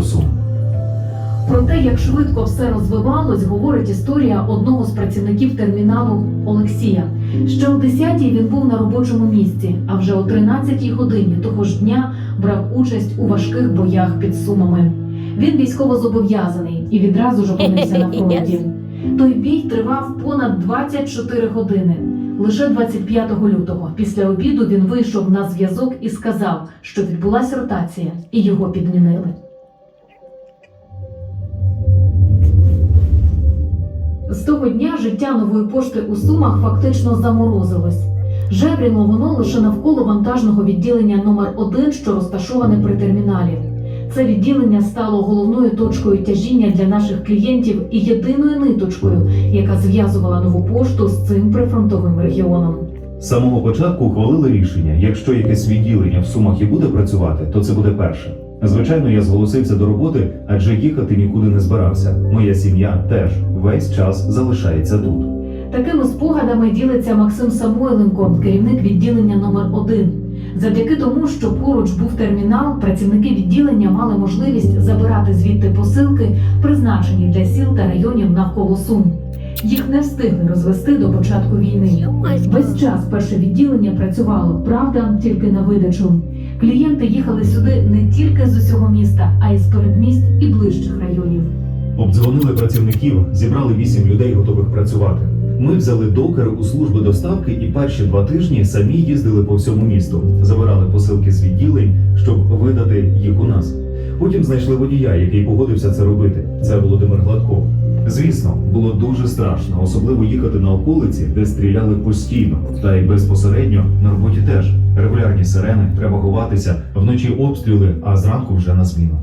До Сум. Про те, як швидко все розвивалось, говорить історія одного з працівників терміналу Олексія. Ще о 10-й він був на робочому місці, а вже о 13-й годині того ж дня брав участь у важких боях під Сумами. Він військово зобов'язаний і відразу ж опинився на фронті. Той бій тривав понад 24 години. Лише 25 лютого, після обіду, він вийшов на зв'язок і сказав, що відбулася ротація, і його підмінили. З того дня життя нової пошти у Сумах фактично заморозилось. Жебріло воно лише навколо вантажного відділення номер 1 що розташоване при терміналі. Це відділення стало головною точкою тяжіння для наших клієнтів і єдиною ниточкою, яка зв'язувала нову пошту з цим прифронтовим регіоном. З самого початку ухвалили рішення: якщо якесь відділення в Сумах і буде працювати, то це буде перше. Звичайно, я зголосився до роботи, адже їхати нікуди не збирався. Моя сім'я теж весь час залишається тут. Такими спогадами ділиться Максим Самойленко, керівник відділення номер 1 Завдяки тому, що поруч був термінал, працівники відділення мали можливість забирати звідти посилки, призначені для сіл та районів навколо Сум. Їх не встигли розвести до початку війни. Весь час перше відділення працювало, правда, тільки на видачу. Клієнти їхали сюди не тільки з усього міста, а й з передмість і ближчих районів. Обдзвонили працівників, зібрали вісім людей, готових працювати. Ми взяли докер у служби доставки і перші два тижні самі їздили по всьому місту, забирали посилки з відділень, щоб видати їх у нас. Потім знайшли водія, який погодився це робити. Це Володимир Гладков. Звісно, було дуже страшно, особливо їхати на околиці, де стріляли постійно, та й безпосередньо на роботі теж. Регулярні сирени, треба ховатися, вночі обстріли, а зранку вже на зміну.